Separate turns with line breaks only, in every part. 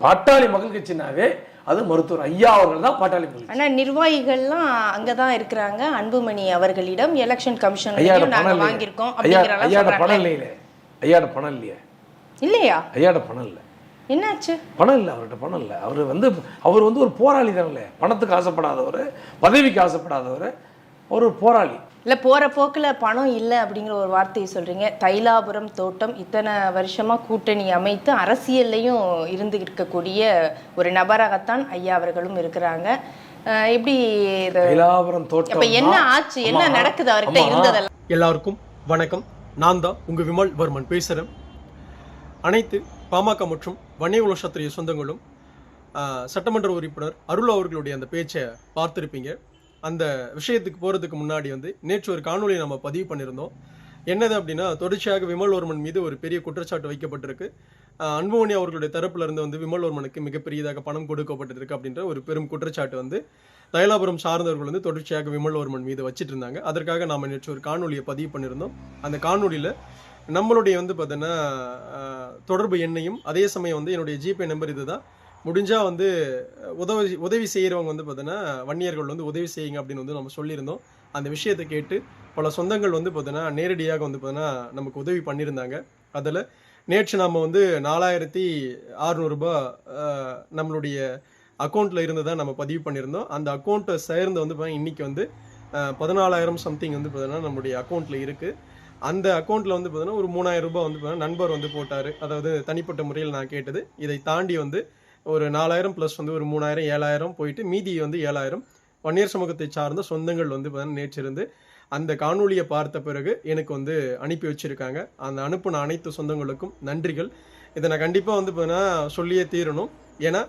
பாட்டாளி மக்கள் கட்சினாவே அது மருத்துவர் ஐயா அவர்கள் தான் பாட்டாளி மக்கள் கட்சி.
ஆனா நிர்வாகிகள்லாம் அங்கதான் இருக்கிறாங்க. அன்புமணி அவர்களிடம் எலெக்ஷன்
ஐயாட
கமிஷன்லயும் நாங்க
பணம்
வாங்கியிருக்கோம்
ஐயாட பணம் இல்லையே. ஐயாட பணம் இல்லையே.
இல்லையா?
ஐயாட பணம் இல்லை.
என்னாச்சு?
பணம் இல்லை அவர்கிட்ட பணம் இல்லை. அவர் வந்து அவர் வந்து ஒரு போராளி தானே. பணத்துக்கு ஆசைப்படாதவர் பதவிக்கு ஆசைப்படாதவர் ஒரு போராளி.
இல்ல போற போக்குல பணம் இல்லை அப்படிங்கிற ஒரு வார்த்தையை சொல்றீங்க தைலாபுரம் தோட்டம் இத்தனை வருஷமா கூட்டணி அமைத்து அரசியல்லையும் இருந்து இருக்கக்கூடிய ஒரு நபராகத்தான் ஐயா அவர்களும் இருக்கிறாங்க எப்படி
தைலாபுரம் தோட்டம்
அப்ப என்ன. ஆச்சு என்ன. நடக்குது அவர்கிட்ட. இருந்ததெல்லாம்
எல்லாருக்கும் வணக்கம் நான் தான் உங்கள் விமல் வர்மன் பேசுகிறேன் அனைத்து பாமக மற்றும் வன்னிய உலகத்திரிய சொந்தங்களும் சட்டமன்ற உறுப்பினர் அருள் அவர்களுடைய அந்த பேச்சை பார்த்துருப்பீங்க அந்த விஷயத்துக்கு போகிறதுக்கு முன்னாடி வந்து நேற்று ஒரு காணொலியை நம்ம பதிவு பண்ணியிருந்தோம். என்னது அப்படின்னா தொடர்ச்சியாக விமல்வர்மன் மீது ஒரு பெரிய குற்றச்சாட்டு வைக்கப்பட்டிருக்கு. அன்புமணி அவர்களுடைய தரப்பிலிருந்து வந்து விமல்வர்மனுக்கு மிகப்பெரியதாக பணம் கொடுக்கப்பட்டிருக்கு அப்படின்ற ஒரு பெரும் குற்றச்சாட்டு வந்து தைலாபுரம் சார்ந்தவர்கள் வந்து தொடர்ச்சியாக விமல்வர்மன் மீது வச்சுட்டு இருந்தாங்க அதற்காக நாம் நேற்று ஒரு காணொலியை பதிவு பண்ணியிருந்தோம். அந்த காணொலியில் நம்மளுடைய வந்து பார்த்தோன்னா தொடர்பு எண்ணையும் அதே சமயம் வந்து என்னுடைய ஜிபே நம்பர் இதுதான். முடிஞ்சால் வந்து உதவி உதவி செய்கிறவங்க வந்து பார்த்தீங்கன்னா வன்னியர்கள் வந்து உதவி செய்யுங்க அப்படின்னு வந்து நம்ம சொல்லியிருந்தோம். அந்த விஷயத்தை கேட்டு பல சொந்தங்கள் வந்து பார்த்தீங்கன்னா நேரடியாக வந்து பார்த்தீங்கன்னா நமக்கு உதவி பண்ணியிருந்தாங்க. அதில் நேற்று நம்ம வந்து நாலாயிரத்தி அறுநூறுபா நம்மளுடைய அக்கௌண்ட்டில் இருந்து தான் நம்ம பதிவு பண்ணியிருந்தோம். அந்த அக்கௌண்ட்டை சேர்ந்து வந்து பார்த்தீங்கன்னா இன்றைக்கி வந்து பதினாலாயிரம் சம்திங் வந்து பார்த்தீங்கன்னா நம்மளுடைய அக்கௌண்ட்டில் இருக்குது அந்த அக்கௌண்ட்டில் வந்து பார்த்தீங்கன்னா ஒரு மூணாயிரம் ரூபாய் வந்து பார்த்தீங்கன்னா நண்பர் வந்து போட்டார். அதாவது தனிப்பட்ட முறையில் நான் கேட்டது. இதை தாண்டி வந்து ஒரு நாலாயிரம் ப்ளஸ் வந்து ஒரு மூணாயிரம் ஏழாயிரம் போயிட்டு மீதி வந்து ஏழாயிரம். வன்னியர் சமூகத்தை சார்ந்த சொந்தங்கள் வந்து நேற்றிருந்து நேற்று இருந்து அந்த காணொலியை பார்த்த பிறகு எனக்கு வந்து அனுப்பி வச்சுருக்காங்க. அந்த அனுப்பின அனைத்து சொந்தங்களுக்கும் நன்றிகள். இதை நான் கண்டிப்பாக வந்து பார்த்தீங்கன்னா சொல்லியே தீரணும். ஏன்னா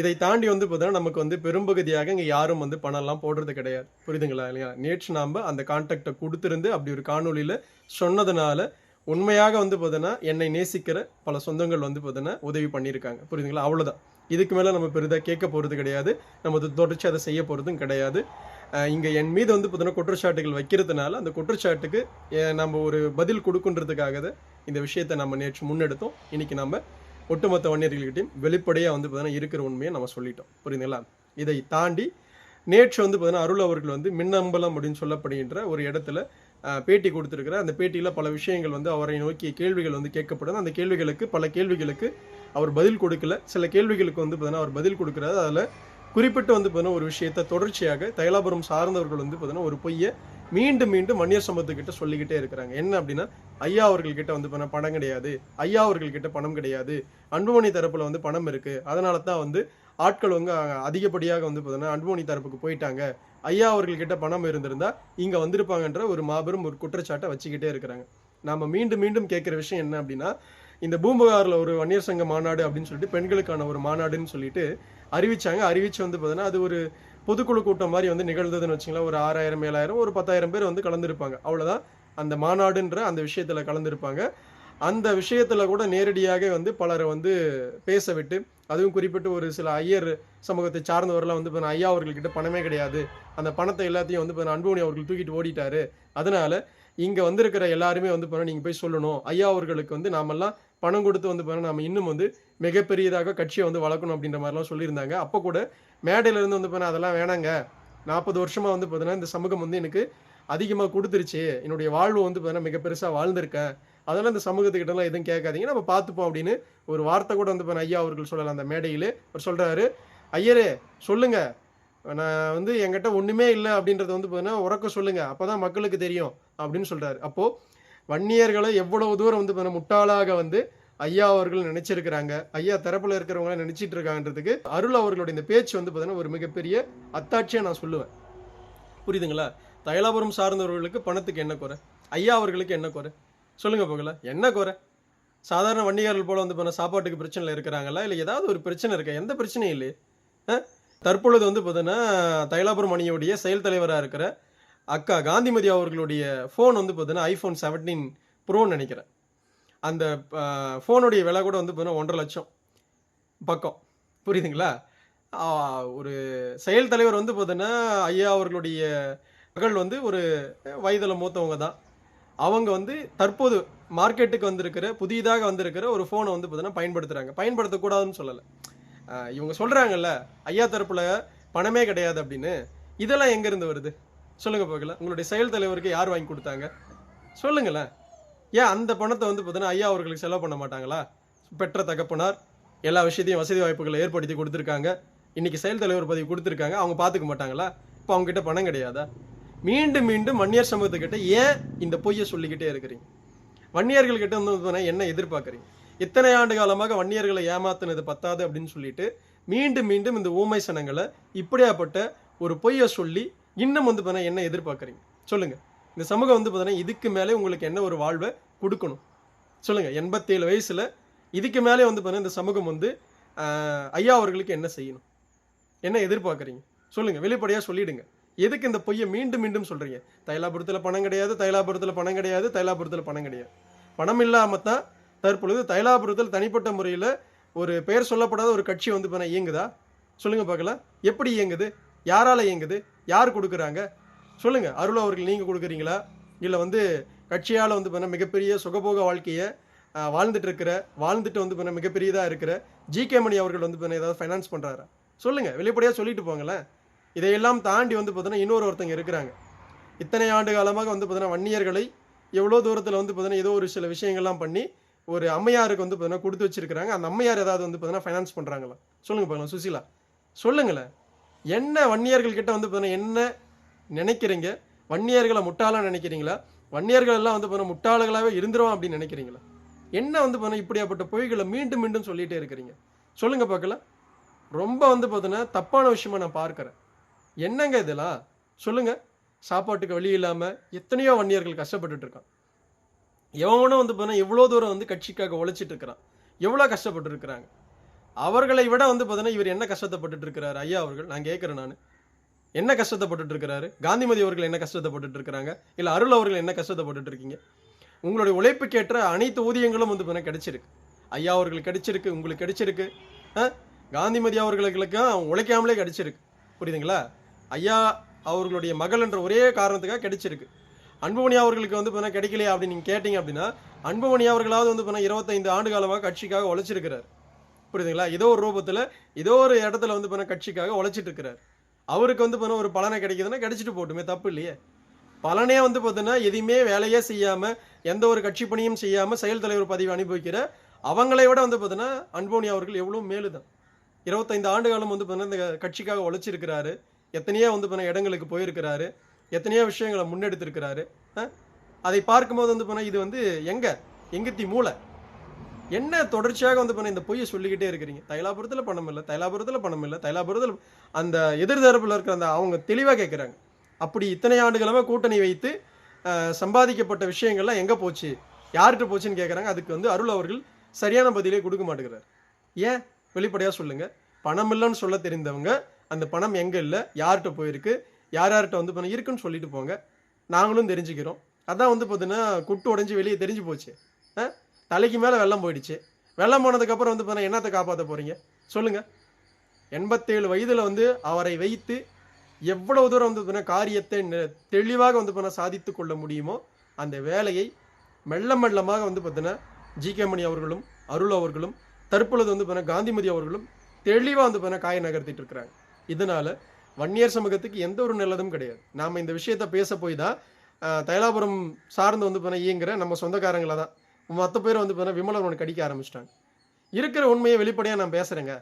இதை தாண்டி வந்து பார்த்தீங்கன்னா நமக்கு வந்து பெரும்பகுதியாக இங்கே யாரும் வந்து பணம்லாம் போடுறது கிடையாது. புரியுதுங்களா இல்லையா? நேற்று நாம் அந்த கான்டாக்டை கொடுத்துருந்து அப்படி ஒரு காணொளியில் சொன்னதுனால உண்மையாக வந்து பார்த்தீங்கன்னா என்னை நேசிக்கிற பல சொந்தங்கள் வந்து பார்த்தீங்கன்னா உதவி பண்ணியிருக்காங்க. புரியுதுங்களா? அவ்வளோதான் இதுக்கு மேலே நம்ம பெரிதாக கேட்க போகிறது கிடையாது. நம்ம தொடர்ச்சி அதை செய்ய போகிறதும் கிடையாது. இங்கே என் மீது வந்து பார்த்தோன்னா குற்றச்சாட்டுகள் வைக்கிறதுனால அந்த குற்றச்சாட்டுக்கு நம்ம ஒரு பதில் கொடுக்குன்றதுக்காக தான் இந்த விஷயத்தை நம்ம நேற்று முன்னெடுத்தோம். இன்றைக்கி நம்ம ஒட்டுமொத்த வன்னியர்கள்கிட்டையும் வெளிப்படையாக வந்து பார்த்தோன்னா இருக்கிற உண்மையை நம்ம சொல்லிட்டோம். புரியுதுங்களா? இதை தாண்டி நேற்று வந்து பார்த்தீங்கன்னா அருள் அவர்கள் வந்து மின்னம்பலம் அப்படின்னு சொல்லப்படுகின்ற ஒரு இடத்துல பேட்டி கொடுத்துருக்குற அந்த பேட்டியில் பல விஷயங்கள் வந்து அவரை நோக்கிய கேள்விகள் வந்து கேட்கப்படுது அந்த கேள்விகளுக்கு பல கேள்விகளுக்கு அவர் பதில் கொடுக்கல. சில கேள்விகளுக்கு வந்து பார்த்தீங்கன்னா அவர் பதில் கொடுக்குறாரு. அதில் குறிப்பிட்டு வந்து பார்த்தீங்கன்னா ஒரு விஷயத்தை தொடர்ச்சியாக தைலாபுரம் சார்ந்தவர்கள் வந்து பார்த்தீங்கன்னா ஒரு பொய்யை மீண்டும் மீண்டும் வன்னியர் சம்பத்துக்கிட்ட சொல்லிக்கிட்டே இருக்கிறாங்க. என்ன அப்படின்னா ஐயா அவர்கள்கிட்ட வந்து பார்த்தீங்கன்னா பணம் கிடையாது. ஐயா அவர்கள்கிட்ட பணம் கிடையாது. அன்புமணி தரப்பில் வந்து பணம் இருக்குது அதனால தான் வந்து ஆட்கள் வந்து அதிகப்படியாக வந்து பார்த்தீங்கன்னா அன்புமணி தரப்புக்கு போயிட்டாங்க. ஐயா அவர்கள்கிட்ட பணம் இருந்திருந்தா இங்கே வந்திருப்பாங்கன்ற ஒரு மாபெரும் ஒரு குற்றச்சாட்டை வச்சுக்கிட்டே இருக்கிறாங்க. நாம மீண்டும் மீண்டும் கேட்குற விஷயம் என்ன அப்படின்னா இந்த பூம்புகாரில் ஒரு வன்னியர் சங்க மாநாடு அப்படின்னு சொல்லிட்டு பெண்களுக்கான ஒரு மாநாடுன்னு சொல்லிட்டு அறிவிச்சாங்க. அறிவிச்சு வந்து பார்த்தீங்கன்னா அது ஒரு பொதுக்குழு கூட்டம் மாதிரி வந்து நிகழ்ந்ததுன்னு வச்சுங்களேன். ஒரு ஆறாயிரம் ஏழாயிரம் ஒரு பத்தாயிரம் பேர் வந்து கலந்துருப்பாங்க. அவ்வளோதான் அந்த மாநாடுன்ற அந்த விஷயத்தில் கலந்துருப்பாங்க. அந்த விஷயத்தில் கூட நேரடியாக வந்து பலரை வந்து பேச விட்டு அதுவும் குறிப்பிட்டு ஒரு சில ஐயர் சமூகத்தை சார்ந்தவரெல்லாம் வந்து பார்த்தீங்கன்னா ஐயா அவர்கள்கிட்ட பணமே கிடையாது. அந்த பணத்தை எல்லாத்தையும் வந்து பார்த்தீங்கன்னா அன்புமணி அவர்கள் தூக்கிட்டு ஓடிட்டாரு. அதனால இங்கே வந்திருக்கிற எல்லாருமே வந்து இப்போ நீங்கள் போய் சொல்லணும். ஐயா அவர்களுக்கு வந்து நாமெல்லாம் பணம் கொடுத்து வந்து பார்த்தீங்கன்னா நம்ம இன்னும் வந்து மிகப்பெரியதாக கட்சியை வந்து வளர்க்கணும் அப்படின்ற மாதிரிலாம் சொல்லியிருந்தாங்க. அப்போ கூட மேடையிலேருந்து வந்து பார்த்தீங்கன்னா அதெல்லாம் வேணாங்க. நாற்பது வருஷமாக வந்து பார்த்தீங்கன்னா இந்த சமூகம் வந்து எனக்கு அதிகமாக கொடுத்துருச்சு. என்னுடைய வாழ்வு வந்து பார்த்தீங்கன்னா மிக பெருசாக வாழ்ந்திருக்கேன். அதெல்லாம் இந்த சமூகத்துக்கிட்டலாம் எதுவும் கேட்காதீங்க. நம்ம பார்த்துப்போம் அப்படின்னு ஒரு வார்த்தை கூட வந்து பார்த்தீங்கன்னா ஐயா அவர்கள் சொல்லலாம் அந்த மேடையிலே. அவர் சொல்கிறாரு ஐயரே சொல்லுங்கள் நான் வந்து என்கிட்ட ஒன்றுமே இல்லை அப்படின்றத வந்து பார்த்தீங்கன்னா உறக்க அப்போ தான் மக்களுக்கு தெரியும். அப்படின்னு சொல்கிறாரு அப்போது வன்னியர்களை எவ்வளவு தூரம் வந்து பார்த்தீங்கன்னா முட்டாளாக வந்து ஐயா அவர்கள் நினைச்சிருக்கிறாங்க ஐயா தரப்புல இருக்கிறவங்க நினைச்சிட்டு இருக்காங்கன்றதுக்கு அருள் அவர்களுடைய இந்த பேச்சு வந்து பார்த்தீங்கன்னா ஒரு மிகப்பெரிய அத்தாட்சியாக நான் சொல்லுவேன். புரியுதுங்களா? தைலாபுரம் சார்ந்தவர்களுக்கு பணத்துக்கு என்ன குறை? ஐயா அவர்களுக்கு என்ன குறை? சொல்லுங்க போகல என்ன குறை? சாதாரண வண்டிகாரர்கள் போல வந்து பண்ண சாப்பாட்டுக்கு பிரச்சனையில் இருக்கிறாங்களா? இல்லை ஏதாவது ஒரு பிரச்சனை இருக்கா? எந்த பிரச்சனையும் இல்லையே. தற்பொழுது வந்து பார்த்தீங்கன்னா தைலாபுரம் அணியுடைய செயல் தலைவராக இருக்கிற அக்கா காந்திமதி அவர்களுடைய ஃபோன் வந்து பார்த்தீங்கன்னா ஐஃபோன் செவன்டீன் ப்ரோன்னு நினைக்கிறேன். அந்த ஃபோனுடைய விலை கூட வந்து பார்த்தீங்கன்னா ஒன்றரை லட்சம் பக்கம். புரியுதுங்களா? ஒரு செயல் தலைவர் வந்து பார்த்தீங்கன்னா ஐயா அவர்களுடைய மகள் வந்து ஒரு வயதில் மூத்தவங்க தான். அவங்க வந்து தற்போது மார்க்கெட்டுக்கு வந்திருக்கிற புதிதாக வந்திருக்கிற ஒரு ஃபோனை வந்து பார்த்தீங்கன்னா பயன்படுத்துகிறாங்க பயன்படுத்தக்கூடாதுன்னு சொல்லலை. இவங்க சொல்கிறாங்கல்ல ஐயா தரப்பில் பணமே கிடையாது அப்படின்னு. இதெல்லாம் எங்கேருந்து வருது? சொல்லுங்க பார்க்கலாம் உங்களுடைய செயல் தலைவருக்கு யார் வாங்கி கொடுத்தாங்க? சொல்லுங்களேன். ஏன் அந்த பணத்தை வந்து பார்த்தீங்கன்னா ஐயா அவர்களுக்கு செலவு பண்ண மாட்டாங்களா? பெற்ற தகப்பனார் எல்லா விஷயத்தையும் வசதி வாய்ப்புகளை ஏற்படுத்தி கொடுத்துருக்காங்க. இன்னைக்கு செயல் தலைவர் பதவி கொடுத்துருக்காங்க. அவங்க பார்த்துக்க மாட்டாங்களா? இப்போ அவங்ககிட்ட பணம் கிடையாதா? மீண்டும் மீண்டும் வன்னியர் சமூகத்துக்கிட்ட ஏன் இந்த பொய்யை சொல்லிக்கிட்டே இருக்கிறீங்க? வன்னியர்கள்கிட்ட வந்து என்ன எதிர்பார்க்குறீங்க? இத்தனை ஆண்டு காலமாக வன்னியர்களை ஏமாத்தினது பத்தாது அப்படின்னு சொல்லிட்டு மீண்டும் மீண்டும் இந்த ஊமை சனங்களை இப்படியாப்பட்ட ஒரு பொய்யை சொல்லி இன்னும் வந்து பார்த்தீங்கன்னா என்ன எதிர்பார்க்குறீங்க? சொல்லுங்க. இந்த சமூகம் வந்து பார்த்தீங்கன்னா இதுக்கு மேலே உங்களுக்கு என்ன ஒரு வாழ்வை கொடுக்கணும்? சொல்லுங்க. எண்பத்தேழு வயசுல இதுக்கு மேலே வந்து பார்த்தீங்கன்னா இந்த சமூகம் வந்து ஐயா அவர்களுக்கு என்ன செய்யணும்? என்ன எதிர்பார்க்குறீங்க? சொல்லுங்க. வெளிப்படையாக சொல்லிடுங்க. எதுக்கு இந்த பொய்யை மீண்டும் மீண்டும் சொல்றீங்க? தைலாபுரத்தில் பணம் கிடையாது தைலாபுரத்தில் பணம் கிடையாது தைலாபுரத்தில் பணம் கிடையாது. பணம் இல்லாமல் தான் தற்பொழுது தைலாபுரத்தில் தனிப்பட்ட முறையில் ஒரு பெயர் சொல்லப்படாத ஒரு கட்சி வந்து இப்போ இயங்குதா? சொல்லுங்க பார்க்கலாம். எப்படி இயங்குது? யாரால இயங்குது? யார் கொடுக்குறாங்க? சொல்லுங்கள் அருள் அவர்கள் நீங்கள் கொடுக்குறீங்களா? இல்லை வந்து கட்சியால் வந்து பண்ண மிகப்பெரிய சுகபோக வாழ்க்கையை ஆஹ், வாழ்ந்துட்டு இருக்கிற வாழ்ந்துட்டு வந்து பண்ண மிகப்பெரியதாக இருக்கிற ஜி கே மணி அவர்கள் வந்து பண்ண ஏதாவது ஃபைனான்ஸ் பண்ணுறாரா சொல்லுங்கள் வெளிப்படையாக சொல்லிட்டு போங்களேன். இதையெல்லாம் தாண்டி வந்து பார்த்தீங்கன்னா இன்னொரு ஒருத்தங்க இருக்கிறாங்க. இத்தனை ஆண்டு காலமாக வந்து பார்த்தீங்கன்னா வன்னியர்களை எவ்வளோ தூரத்தில் வந்து பார்த்தீங்கன்னா ஏதோ ஒரு சில விஷயங்கள்லாம் பண்ணி ஒரு அம்மையாருக்கு வந்து பார்த்தீங்கன்னா கொடுத்து வச்சிருக்கிறாங்க. அந்த அம்மையார் ஏதாவது வந்து பார்த்தீங்கன்னா ஃபைனான்ஸ் பண்ணுறாங்களா சொல்லுங்கள் பார்க்கலாம் சுசிலா. சொல்லுங்களேன். என்ன வன்னியர்கள் கிட்ட வந்து பார்த்தீங்கன்னா என்ன நினைக்கிறீங்க? வன்னியர்களை முட்டாளாக நினைக்கிறீங்களா? வன்னியர்கள் எல்லாம் வந்து பார்த்தீங்கன்னா முட்டாள்களாகவே இருந்துருவோம் அப்படின்னு நினைக்கிறீங்களா? என்ன வந்து பார்த்தீங்கன்னா இப்படியாப்பட்ட பொய்களை மீண்டும் மீண்டும் சொல்லிகிட்டே இருக்கிறீங்க? சொல்லுங்க பார்க்கலாம். ரொம்ப வந்து பார்த்தீங்கன்னா தப்பான விஷயமா நான் பார்க்குறேன். என்னங்க இதெல்லாம்? சொல்லுங்க. சாப்பாட்டுக்கு வழி இல்லாமல் எத்தனையோ வன்னியர்கள் கஷ்டப்பட்டுட்டு இருக்கான். எவனும் வந்து பார்த்தீங்கன்னா எவ்வளோ தூரம் வந்து கட்சிக்காக உழைச்சிட்டு இருக்கிறான். எவ்வளோ கஷ்டப்பட்டு இருக்கிறாங்க. அவர்களை விட வந்து பார்த்தீங்கன்னா இவர் என்ன கஷ்டப்பட்டுட்டு இருக்கிறாரு? ஐயா அவர்கள் நான் கேட்குறேன் நான். என்ன கஷ்டப்பட்டுட்டு இருக்கிறாரு? காந்திமதி அவர்கள் என்ன கஷ்டப்பட்டுட்டு இருக்கிறாங்க? இல்லை அருள் அவர்கள் என்ன கஷ்டப்பட்டுட்டு இருக்கீங்க? உங்களுடைய உழைப்புக்கேற்ற அனைத்து ஊதியங்களும் வந்து பார்த்தீங்கன்னா கிடைச்சிருக்கு. ஐயா அவர்களுக்கு கிடைச்சிருக்கு உங்களுக்கு கிடைச்சிருக்கு. ஆ? காந்திமதி அவர்களுக்கும் உழைக்காமலே கிடைச்சிருக்கு. புரியுதுங்களா? ஐயா அவர்களுடைய மகள் என்ற ஒரே காரணத்துக்காக கிடைச்சிருக்கு. அன்புமணி அவர்களுக்கு வந்து பார்த்தீங்கன்னா கிடைக்கலையா அப்படின்னு நீங்கள் கேட்டீங்க அப்படின்னா அன்புமணி அவர்களாவது வந்து பார்த்தீங்கன்னா இருபத்தைந்து ஆண்டு காலமாக கட்சிக்காக உழைச்சிருக்கிறார். புரியுதுங்களா? ஏதோ ஒரு ரூபத்தில் ஏதோ ஒரு இடத்துல வந்து பார்த்தீங்கன்னா கட்சிக்காக உழைச்சிட்டு இருக்கிறார். அவருக்கு வந்து பண்ண ஒரு பலனை கிடைக்குதுன்னா கிடைச்சிட்டு போட்டுமே தப்பு இல்லையே. பலனே வந்து பார்த்தீங்கன்னா எதையுமே வேலையே செய்யாமல் எந்த ஒரு கட்சி பணியும் செய்யாமல் செயல் தலைவர் பதவி அனுபவிக்கிற அவங்களை விட வந்து பார்த்தீங்கன்னா அன்போனி அவர்கள் எவ்வளோ மேலுதான். இருபத்தைந்து ஆண்டு காலம் வந்து பார்த்தீங்கன்னா இந்த கட்சிக்காக உழைச்சிருக்கிறாரு. எத்தனையோ வந்து பார்த்தீங்கன்னா இடங்களுக்கு போயிருக்கிறாரு. எத்தனையோ விஷயங்களை முன்னெடுத்திருக்கிறாரு. அதை பார்க்கும்போது வந்து பார்த்தீங்கன்னா இது வந்து எங்கே? எங்கத்தி மூளை. என்ன தொடர்ச்சியாக வந்து பண்ண இந்த பொய்யை சொல்லிக்கிட்டே இருக்கிறீங்க? தைலாபுரத்தில் பணம் இல்லை தைலாபுரத்தில் பணம் இல்லை தைலாபுரத்தில் அந்த எதிர்தரப்பில் இருக்கிற அந்த அவங்க தெளிவாக கேட்குறாங்க அப்படி இத்தனை ஆண்டுகளுமே கூட்டணி வைத்து சம்பாதிக்கப்பட்ட விஷயங்கள்லாம் எங்கே போச்சு? யார்கிட்ட போச்சுன்னு கேட்குறாங்க அதுக்கு வந்து அருள் அவர்கள் சரியான பதிலே கொடுக்க மாட்டேங்கிறார். ஏன்? வெளிப்படையாக சொல்லுங்கள் பணம் இல்லைன்னு சொல்ல தெரிந்தவங்க அந்த பணம் எங்கே இல்லை? யார்கிட்ட போயிருக்கு? யார் யார்கிட்ட வந்து பணம் இருக்குன்னு சொல்லிட்டு போங்க. நாங்களும் தெரிஞ்சுக்கிறோம். அதான் வந்து பார்த்தீங்கன்னா குட்டு உடைஞ்சு வெளியே தெரிஞ்சு போச்சு. ஆ? தலைக்கு மேலே வெள்ளம் போயிடுச்சு. வெள்ளம் போனதுக்கப்புறம் வந்து பார்த்தீங்கன்னா என்னத்தை காப்பாற்ற போகிறீங்க சொல்லுங்கள் எண்பத்தேழு வயதில் வந்து அவரை வைத்து எவ்வளவு தூரம் வந்து பார்த்தீங்கன்னா காரியத்தை நெ- தெளிவாக வந்து பார்த்தீங்கன்னா சாதித்து கொள்ள முடியுமோ அந்த வேலையை மெல்ல மெல்லமாக வந்து பார்த்தீங்கன்னா ஜி கே மணி அவர்களும் அருள் அவர்களும் தற்பொழுது வந்து பார்த்தீங்கன்னா காந்திமதி அவர்களும் தெளிவாக வந்து பார்த்தீங்கன்னா காய நகர்த்திட்டு இருக்கிறாங்க. இதனால் வன்னியர் சமூகத்துக்கு எந்த ஒரு நல்லதும் கிடையாது. நாம் இந்த விஷயத்த பேச போய் தான் தைலாபுரம் சார்ந்து வந்து பார்த்தீங்கன்னா இயங்குற நம்ம சொந்தக்காரங்களை தான் மற்ற பேர் வந்து பார்த்தீங்கன்னா விமலன் ஒன்று கடிக்க ஆரம்பிச்சிட்டாங்க. இருக்கிற உண்மையை வெளிப்படையாக நான் பேசுகிறேங்க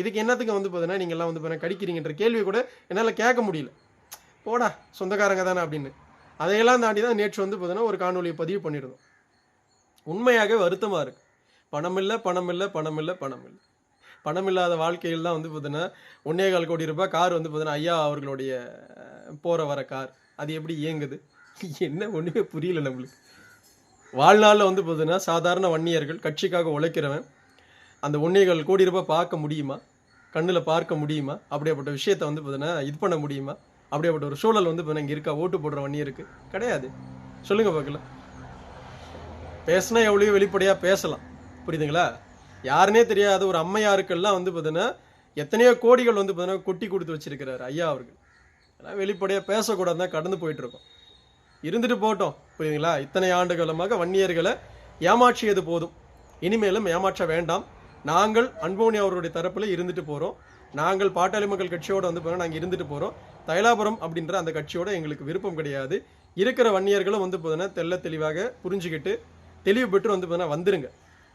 இதுக்கு என்னத்துக்கு வந்து பார்த்தீங்கன்னா நீங்கள்லாம் வந்து பார்த்தீங்கன்னா கடிக்கிறீங்கன்ற கேள்வி கூட என்னால் கேட்க முடியல. போடா சொந்தக்காரங்க தானே அப்படின்னு. அதையெல்லாம் தாண்டி தான் நேற்று வந்து பார்த்தீங்கன்னா ஒரு காணொலியை பதிவு பண்ணியிருந்தோம். உண்மையாகவே வருத்தமாக இருக்குது பணம் இல்லை பணம் இல்லை பணம் இல்லை பணம் இல்லை. பணம் இல்லாத வாழ்க்கையில் தான் வந்து பார்த்தீங்கன்னா ஒன்னே கால் கோடி ரூபாய் கார் வந்து பார்த்தீங்கன்னா ஐயா அவர்களுடைய போகிற வர கார். அது எப்படி இயங்குது? என்ன ஒன்றுமே புரியல நம்மளுக்கு. வாழ்நாளில் வந்து பார்த்தீங்கன்னா சாதாரண வன்னியர்கள் கட்சிக்காக உழைக்கிறவன் அந்த ஒன்னேகால் கோடி ரூபாய் பார்க்க முடியுமா? கண்ணில் பார்க்க முடியுமா? அப்படியாப்பட்ட விஷயத்தை வந்து பார்த்தீங்கன்னா இது பண்ண முடியுமா? அப்படியாப்பட்ட ஒரு சூழல் வந்து பார்த்தீங்கன்னா இங்கே இருக்கா? ஓட்டு போடுற வன்னியருக்கு கிடையாது. சொல்லுங்க பார்க்கலாம். பேசினா எவ்வளோ வெளிப்படையாக பேசலாம். புரியுதுங்களா? யாருனே தெரியாத ஒரு அம்மையாருக்கெல்லாம் வந்து பார்த்தீங்கன்னா எத்தனையோ கோடிகள் வந்து பார்த்தீங்கன்னா கொட்டி கொடுத்து வச்சிருக்கிறாரு ஐயா அவர்கள். ஆனால் வெளிப்படையாக பேசக்கூடாது தான் கடந்து போயிட்டுருக்கோம் இருந்துட்டு போட்டோம் புரியுதுங்களா? இத்தனை ஆண்டு காலமாக வன்னியர்களை ஏமாற்றியது போதும். இனிமேலும் ஏமாற்ற வேண்டாம். நாங்கள் அன்போனி அவருடைய தரப்பில் இருந்துட்டு போகிறோம் நாங்கள் பாட்டாளி மக்கள் கட்சியோடு வந்து பார்த்தீங்கன்னா நாங்கள் இருந்துட்டு போகிறோம் தைலாபுரம் அப்படின்ற அந்த கட்சியோட எங்களுக்கு விருப்பம் கிடையாது. இருக்கிற வன்னியர்களும் வந்து பார்த்தீங்கன்னா தெல்ல தெளிவாக புரிஞ்சுக்கிட்டு தெளிவு பெற்று வந்து பார்த்தீங்கன்னா வந்துருங்க.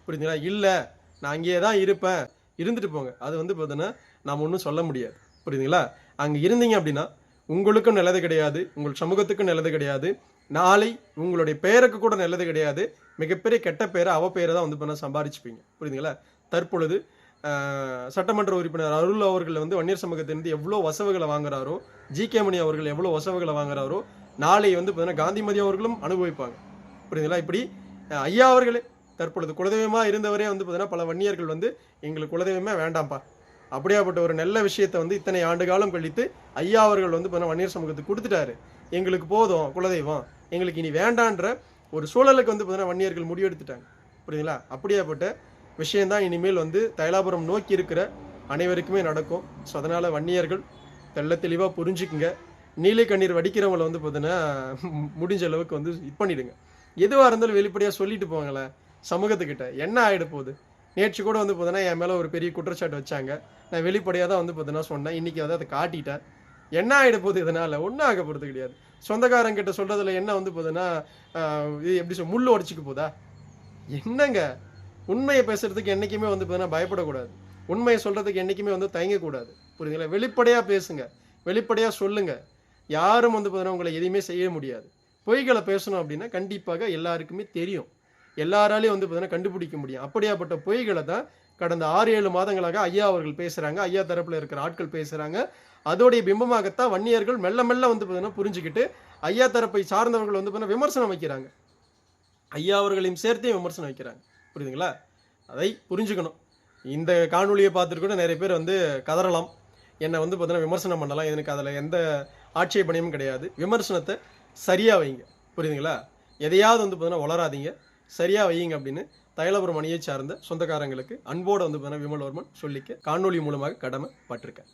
புரிஞ்சுங்களா இல்லை நான் அங்கேயே தான் இருப்பேன். இருந்துட்டு போங்க. அது வந்து பார்த்தீங்கன்னா நாம் ஒன்றும் சொல்ல முடியாது. புரியுதுங்களா? அங்கே இருந்தீங்க அப்படின்னா உங்களுக்கும் நல்லது கிடையாது உங்கள் சமூகத்துக்கும் நல்லது கிடையாது. நாளை உங்களுடைய பெயருக்கு கூட நல்லது கிடையாது. மிகப்பெரிய கெட்ட பேரை அவ பேரை தான் வந்து பண்ண சம்பாரிச்சுப்பீங்க. புரியுதுங்களா? தற்பொழுது சட்டமன்ற உறுப்பினர் அருள் அவர்கள் வந்து வன்னியர் சமூகத்திலிருந்து எவ்வளோ வசவுகளை வாங்குறாரோ ஜி கே மணி அவர்கள் எவ்வளோ வசவுகளை வாங்குறாரோ நாளை வந்து பார்த்தீங்கன்னா காந்திமதி அவர்களும் அனுபவிப்பாங்க. புரியுதுங்களா? இப்படி ஐயா அவர்களே தற்பொழுது குலதெய்வமாக இருந்தவரே வந்து பார்த்தீங்கன்னா பல வன்னியர்கள் வந்து எங்களுக்கு குலதெய்வமே வேண்டாம்ப்பா. அப்படியாப்பட்ட ஒரு நல்ல விஷயத்தை வந்து இத்தனை ஆண்டு காலம் கழித்து ஐயா அவர்கள் வந்து பார்த்தீங்கன்னா வன்னியர் சமூகத்துக்கு கொடுத்துட்டாரு. எங்களுக்கு போதும் குலதெய்வம். எங்களுக்கு இனி வேண்டான்ற ஒரு சூழலுக்கு வந்து பார்த்தீங்கன்னா வன்னியர்கள் முடிவெடுத்துட்டாங்க. புரியுதுங்களா? அப்படியாப்பட்ட விஷயந்தான் இனிமேல் வந்து தைலாபுரம் நோக்கி இருக்கிற அனைவருக்குமே நடக்கும். ஸோ அதனால் வன்னியர்கள் தெள்ள தெளிவாக புரிஞ்சுக்குங்க. நீலை கண்ணீர் வடிக்கிறவங்கள வந்து பார்த்தீங்கன்னா முடிஞ்ச அளவுக்கு வந்து இது பண்ணிடுங்க. எதுவாக இருந்தாலும் வெளிப்படையாக சொல்லிட்டு போங்களேன் சமூகத்துக்கிட்ட. என்ன ஆகிட போகுது? நேற்று கூட வந்து பார்த்தீங்கன்னா என் மேலே ஒரு பெரிய குற்றச்சாட்டு வச்சாங்க. நான் வெளிப்படையாக தான் வந்து பார்த்தீங்கன்னா சொன்னேன். இன்றைக்கி வந்து அதை காட்டிட்டேன். என்ன ஆகிட போகுது இதனால்? ஒன்றும் ஆக போகிறது கிடையாது. சொந்தக்காரங்கிட்ட சொல்கிறதுல என்ன வந்து பார்த்தீங்கன்னா இது எப்படி சொல் முள் உடச்சிக்க போதா? என்னங்க? உண்மையை பேசுகிறதுக்கு என்றைக்குமே வந்து பார்த்தீங்கன்னா பயப்படக்கூடாது. உண்மையை சொல்கிறதுக்கு என்றைக்குமே வந்து தயங்கக்கூடாது. புரியுதுங்களா? வெளிப்படையாக பேசுங்க. வெளிப்படையாக சொல்லுங்க. யாரும் வந்து பார்த்தீங்கன்னா உங்களை எதையுமே செய்ய முடியாது. பொய்களை பேசணும் அப்படின்னா கண்டிப்பாக எல்லாருக்குமே தெரியும். எல்லாராலையும் வந்து பார்த்தீங்கன்னா கண்டுபிடிக்க முடியும். அப்படியாப்பட்ட பொய்களை தான் கடந்த ஆறு ஏழு மாதங்களாக ஐயா அவர்கள் பேசுகிறாங்க ஐயா தரப்பில் இருக்கிற ஆட்கள் பேசுகிறாங்க அதோடைய பிம்பமாகத்தான் வன்னியர்கள் மெல்ல மெல்ல வந்து பார்த்தீங்கன்னா புரிஞ்சுக்கிட்டு ஐயா தரப்பை சார்ந்தவர்கள் வந்து பார்த்தீங்கன்னா விமர்சனம் வைக்கிறாங்க. ஐயா அவர்களையும் சேர்த்தே விமர்சனம் வைக்கிறாங்க. புரியுதுங்களா? அதை புரிஞ்சுக்கணும். இந்த காணொலியை பார்த்துட்டு கூட நிறைய பேர் வந்து கதறலாம். என்னை வந்து பார்த்தீங்கன்னா விமர்சனம் பண்ணலாம். எனக்கு அதில் எந்த ஆட்சேபனையும் கிடையாது. விமர்சனத்தை சரியாக வைங்க. புரியுதுங்களா? எதையாவது வந்து பார்த்தீங்கன்னா வளராதீங்க சரியாக வையுங்க அப்படின்னு தைலபுரம் அணியை சார்ந்த சொந்தக்காரங்களுக்கு அன்போடு வந்து பார்த்தீங்கன்னா விமல்வர்மன் சொல்லிக்க காணொளி மூலமாக கடமை பட்டிருக்கேன்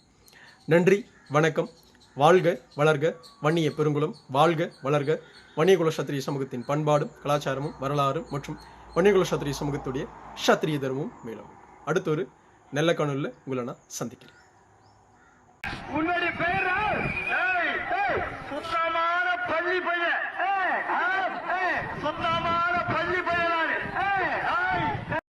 நன்றி வணக்கம். வாழ்க வளர்க வன்னிய பெருங்குளம். வாழ்க வளர்க. வன்னியகுல சத்திரிய சமூகத்தின் பண்பாடும் கலாச்சாரமும் வரலாறும் மற்றும் வன்னியகுல சத்திரிய சமூகத்துடைய சத்திரிய தர்மமும் மேலும். அடுத்த ஒரு நல்ல காணொலியில் உங்களை நான் சந்திக்கிறேன்.
உன்னுடைய பள்ளி பயனாளி